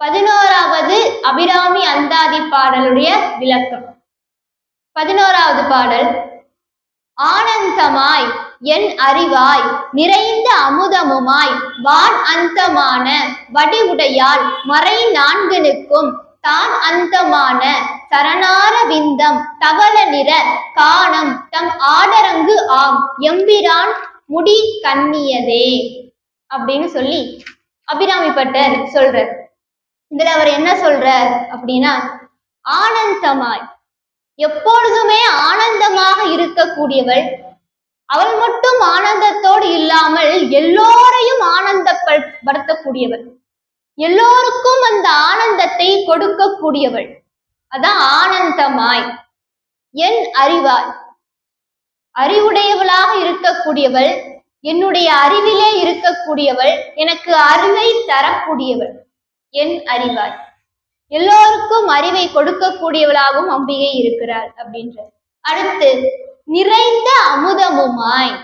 பதினோராவது அபிராமி அந்தாதி பாடலுடைய விளக்கம். பதினோராவது பாடல். ஆனந்தமாய் என் அறிவாய் நிறைந்த அமுதமுமாய் வான் அந்தமான வடிவுடையால் மறை நான்கனுக்கும் தான் அந்தமான சரணார விந்தம் தவள நிற காணம் தம் ஆடரங்கு ஆம் எம்பிரான் முடி கண்ணியதே அப்படின்னு சொல்லி அபிராமி பட்டர் சொல்றார். இதுல அவர் என்ன சொல்றார் அப்படின்னா ஆனந்தமாய். எப்பொழுதுமே ஆனந்தமாக இருக்கக்கூடியவள் அவள் மட்டும் ஆனந்தத்தோடு இல்லாமல் எல்லோரையும் ஆனந்தப்படுத்தக்கூடியவள் எல்லோருக்கும் அந்த ஆனந்தத்தை கொடுக்கக்கூடியவள். அதான் ஆனந்தமாய். என் அறிவாய். அறிவுடையவளாக இருக்கக்கூடியவள் என்னுடைய அறிவிலே இருக்கக்கூடியவள் எனக்கு அறிவை தரக்கூடியவள். என் அறிவாய். எல்லோருக்கும் அறிவை கொடுக்கக்கூடியவளாகவும் அம்பிகை இருக்கிறாள் அப்படின்ற அடுத்து நிறைந்த அமுதமுமாய்.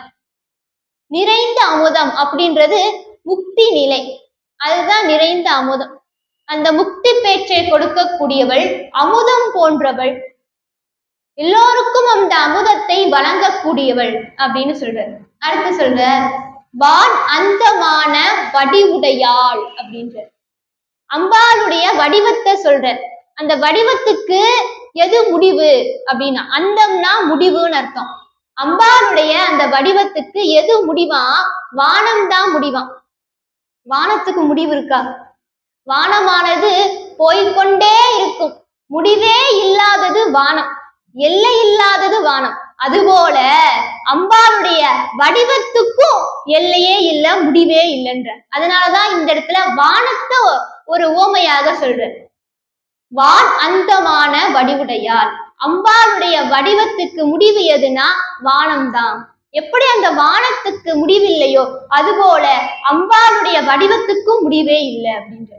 நிறைந்த அமுதம் அப்படின்றது முக்தி நிலை. அதுதான் நிறைந்த அமுதம். அந்த முக்தி பேச்சை கொடுக்கக்கூடியவள் அமுதம் போன்றவள். எல்லோருக்கும் அந்த அமுதத்தை வழங்கக்கூடியவள் அப்படின்னு சொல்றார். அடுத்து சொல்ற வான் அந்தமான வடிவுடையாள் அப்படின்ற அம்பாளுடைய வடிவத்தை சொல்ற அந்த வடிவத்துக்கு எது முடிவு? அப்படின்னா அந்தம்னா முடிவுன்னு அர்த்தம். அம்பாளுடைய அந்த வடிவத்துக்கு எது முடிவா? வானம் தான் முடிவாம் வானத்துக்கு முடிவு இருக்கா? வானமானது போய்கொண்டே இருக்கும். முடிவே இல்லாதது வானம். எல்லை இல்லாதது வானம். அதுபோல அம்பாளுடைய வடிவத்துக்கும் எல்லையே இல்ல முடிவே இல்லைன்ற. அதனாலதான் இந்த இடத்துல வானத்தை ஒரு ஓமையாக சொல்ற வான் அந்தமான வடிவுடையார் அம்பாளுடைய வடிவத்துக்கு முடிவு எதுனா வானம்தான். எப்படி அந்த வானத்துக்கு முடிவில்லையோ அதுபோல அம்பாளுடைய வடிவத்துக்கும் முடிவே இல்லை அப்படின்ற.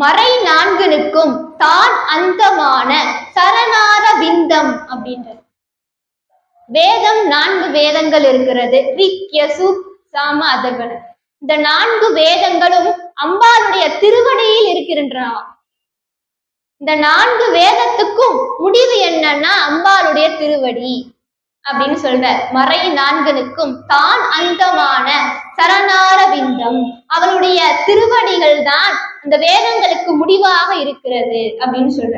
மறை நான்கனுக்கும் தான் அந்தமான சரணார விந்தம் அப்படின்றது. வேதம் நான்கு வேதங்கள் இருக்கிறது. ரிக் யசு சாம அதர்வன. இந்த நான்கு வேதங்களும் அம்பாளுடைய திருவடியில் இருக்கின்றன. இந்த நான்கு வேதத்துக்கும் முடிவு என்னன்னா அம்பாளுடைய திருவடி அப்படின்னு சொல்ற மறை நான்கனுக்கும் தான் அந்தமான சரணார விந்தம். அவளுடைய திருவடிகள் தான் அந்த வேதங்களுக்கு முடிவாக இருக்கிறது அப்படின்னு சொல்ற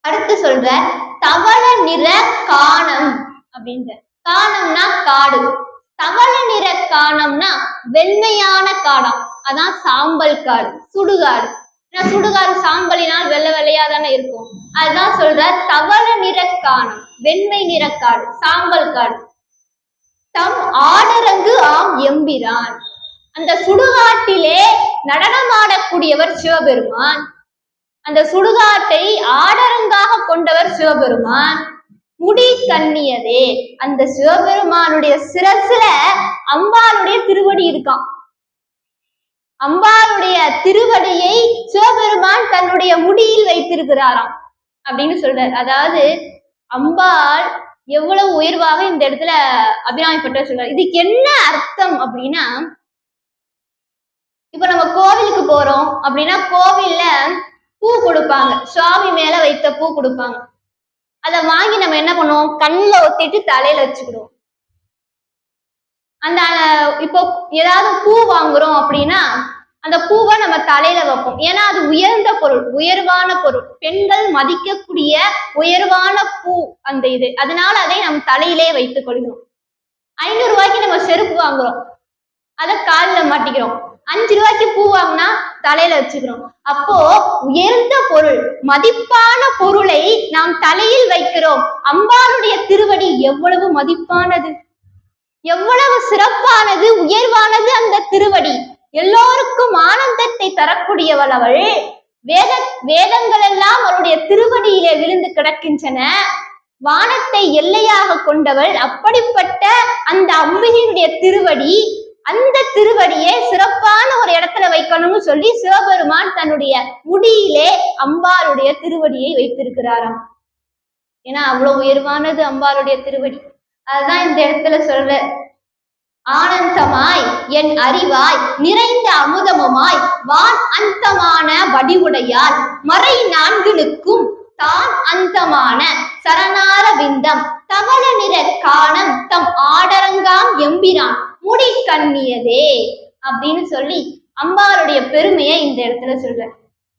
அடுத்து சொல்ற தவள நிற காணம் அப்படின்ற. காணம்னா காடு. தவள நிற காணம்னா வெண்மையான காடம். அதான் சாம்பல் காடு சுடுகாடு. ஏன்னா சுடுகாடு சாம்பலினால் வெள்ளை வெள்ளையா தானே இருக்கும். அதுதான் சொல்ற தவள நிற காணம் வெண்மை நிற காடு சாம்பல் காடு. தம் ஆடரங்கு ஆம் எம்பிரான். அந்த சுடுகாட்டிலே நடனமாடக்கூடியவர் சிவபெருமான். அந்த சுடுகாட்டை ஆடரங்காக கொண்டவர் சிவபெருமான். முடி கண்ணியதே. அந்த சிவபெருமானுடைய சிரசுல அம்பாளுடைய திருவடி இருக்கான் அம்பாளுடைய திருவடியை சிவபெருமான் தன்னுடைய முடியில் வைத்திருக்கிறாராம் அப்படின்னு சொல்றாரு. அதாவது அம்பாள் எவ்வளவு உயர்வாக இந்த இடத்துல அபிராமி சொல்றாரு. இதுக்கு என்ன அர்த்தம் அப்படின்னா இப்ப நம்ம கோவிலுக்கு போறோம் அப்படின்னா கோவில்ல பூ கொடுப்பாங்க. சுவாமி மேல வைத்த பூ கொடுப்பாங்க. அதை வாங்கி நம்ம என்ன பண்ணுவோம்? கண்ணில் ஒத்திட்டு தலையில வச்சுக்கிடுவோம். அந்த இப்போ ஏதாவது பூ வாங்குறோம் அப்படின்னா அந்த பூவை நம்ம தலையில வைப்போம். ஏன்னா அது உயர்ந்த பொருள் உயர்வான பொருள். பெண்கள் மதிக்கக்கூடிய உயர்வான பூ அந்த இது. அதனால அதை நம் தலையிலே வைத்துக் கொள்கிறோம். ஐநூறு ரூபாய்க்கு நம்ம செருப்பு வாங்குறோம். அதை காலில் மாட்டிக்கிறோம். அஞ்சு ரூபாய்க்கு பூ வாங்கினா தலையில வச்சுக்கிறோம். அப்போ உயர்ந்த பொருள் மதிப்பான பொருளை நாம் தலையில் வைக்கிறோம். அம்பாளுடைய திருவடி எவ்வளவு மதிப்பானது? எவ்வளவு சிறப்பானது உயர்வானது அந்த திருவடி? எல்லோருக்கும் ஆனந்தத்தை தரக்கூடியவள் அவள். வேத வேதங்கள் எல்லாம் அவளுடைய திருவடியிலே விழுந்து கிடக்கின்றன. வானத்தை எல்லையாக கொண்டவள். அப்படிப்பட்ட அந்த அம்பிகையினுடைய திருவடி அந்த திருவடியை சிறப்பான ஒரு இடத்துல வைக்கணும்னு சொல்லி சிவபெருமான் தன்னுடைய முடியிலே அம்பாளுடைய திருவடியை வைத்திருக்கிறாராம். ஏன்னா அவ்வளவு உயர்வானது அம்பாளுடைய திருவடி. அதுதான் இந்த இடத்துல சொல்ற ஆனந்தமாய் என் அறிவாய் நிறைந்த அமுதமுமாய் வான் அந்தமான வடிவுடையால் மறை நான்களுக்கும் தான் அந்தமான சரணார விந்தம் தவள நிற காணம் தம் ஆடரங்காம் எம்பிரான் முடி கண்ணியதே அப்படின்னு சொல்லி அம்பாளுடைய பெருமையை இந்த இடத்துல சொல்றார்.